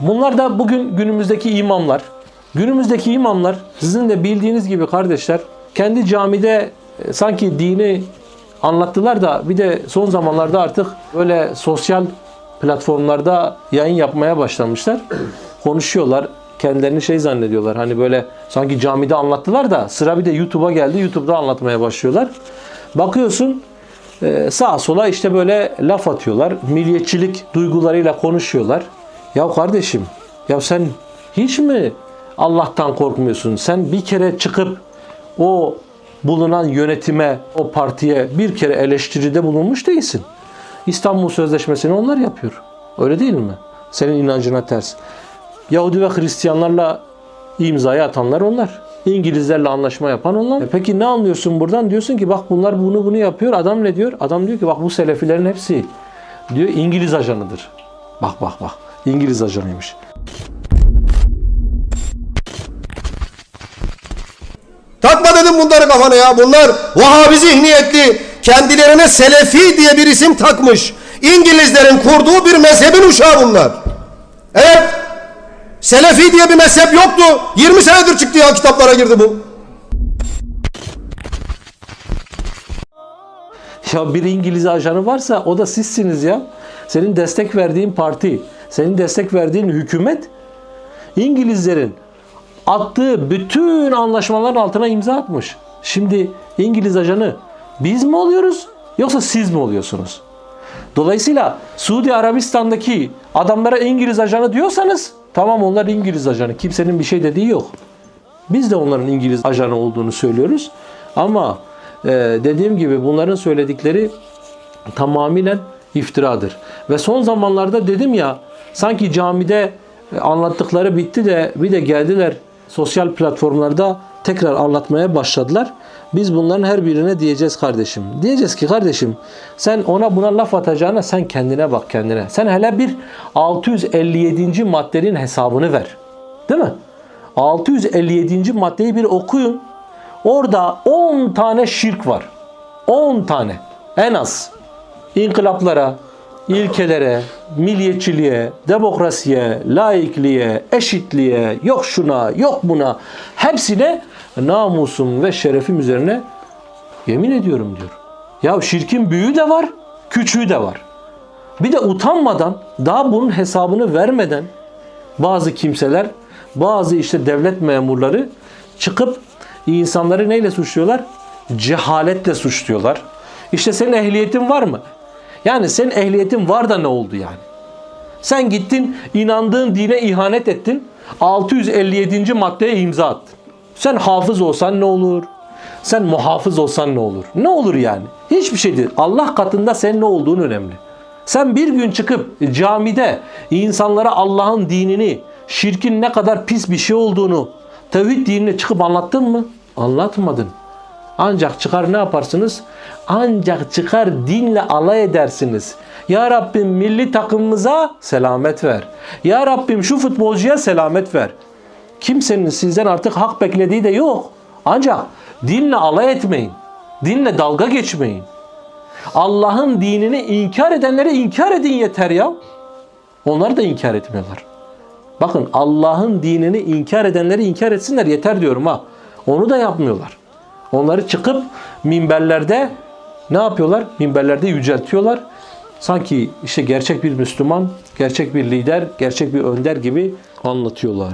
Bunlar da bugün günümüzdeki imamlar. Günümüzdeki imamlar sizin de bildiğiniz gibi kardeşler kendi camide e, sanki dini anlattılar da bir de son zamanlarda artık böyle sosyal platformlarda yayın yapmaya başlamışlar. Konuşuyorlar. Kendilerini şey zannediyorlar. Hani böyle sanki camide anlattılar da sıra bir de YouTube'a geldi. YouTube'da anlatmaya başlıyorlar. Bakıyorsun e, sağa sola işte böyle laf atıyorlar. Milliyetçilik duygularıyla konuşuyorlar. Ya kardeşim ya sen hiç mi Allah'tan korkmuyorsun? Sen bir kere çıkıp o bulunan yönetime, o partiye bir kere eleştiride bulunmuş değilsin. İstanbul Sözleşmesi'ni onlar yapıyor. Öyle değil mi? Senin inancına ters. Yahudi ve Hristiyanlarla imzayı atanlar onlar. İngilizlerle anlaşma yapan onlar. E peki ne anlıyorsun buradan? Diyorsun ki bak bunlar bunu bunu yapıyor. Adam ne diyor? Adam diyor ki bak bu selefilerin hepsi diyor İngiliz ajanıdır. Bak bak bak. İngiliz ajanıymış. Takma dedim bunları kafana ya. Bunlar Vahabi zihniyetli, kendilerine Selefi diye bir isim takmış. İngilizlerin kurduğu bir mezhebin uşağı bunlar. Evet. Selefi diye bir mezhep yoktu. 20 senedir çıktı ya kitaplara girdi bu. Ya bir İngiliz ajanı varsa o da sizsiniz ya. Senin destek verdiğin parti, senin destek verdiğin hükümet İngilizlerin attığı bütün anlaşmaların altına imza atmış. Şimdi İngiliz ajanı biz mi oluyoruz yoksa siz mi oluyorsunuz? Dolayısıyla Suudi Arabistan'daki adamlara İngiliz ajanı diyorsanız tamam onlar İngiliz ajanı. Kimsenin bir şey dediği yok. Biz de onların İngiliz ajanı olduğunu söylüyoruz. Ama e, dediğim gibi bunların söyledikleri tamamıyla iftiradır. Ve son zamanlarda dedim ya sanki camide e, anlattıkları bitti de bir de geldiler sosyal platformlarda tekrar anlatmaya başladılar. Biz bunların her birine diyeceğiz kardeşim. Diyeceğiz ki kardeşim sen ona buna laf atacağına sen kendine bak kendine. Sen hele bir 657. maddenin hesabını ver. Değil mi? 657. maddeyi bir okuyun. Orada 10 tane şirk var. 10 tane en az. İnkılaplara, ilkelere, milliyetçiliğe, demokrasiye, laikliğe, eşitliğe, yok şuna, yok buna hepsine namusum ve şerefim üzerine yemin ediyorum diyor. Ya şirkin büyüğü de var, küçüğü de var. Bir de utanmadan daha bunun hesabını vermeden bazı kimseler, bazı işte devlet memurları çıkıp insanları neyle suçluyorlar? Cehaletle suçluyorlar. İşte senin ehliyetin var mı? Yani senin ehliyetin var da ne oldu yani? Sen gittin inandığın dine ihanet ettin. 657. maddeye imza attın. Sen hafız olsan ne olur? Sen muhafız olsan ne olur? Ne olur yani? Hiçbir şey değil. Allah katında senin ne olduğun önemli. Sen bir gün çıkıp camide insanlara Allah'ın dinini, şirkin ne kadar pis bir şey olduğunu, tevhid dinini çıkıp anlattın mı? Anlatmadın. Ancak çıkar ne yaparsınız? Ancak çıkar dinle alay edersiniz. Ya Rabbim milli takımımıza selamet ver. Ya Rabbim şu futbolcuya selamet ver. Kimsenin sizden artık hak beklediği de yok. Ancak dinle alay etmeyin. Dinle dalga geçmeyin. Allah'ın dinini inkar edenleri inkar edin yeter ya. Onlar da inkar etmiyorlar. Bakın Allah'ın dinini inkar edenleri inkar etsinler yeter diyorum ha. Onu da yapmıyorlar. Onları çıkıp minberlerde ne yapıyorlar? Minberlerde yüceltiyorlar. Sanki işte gerçek bir Müslüman, gerçek bir lider, gerçek bir önder gibi anlatıyorlar.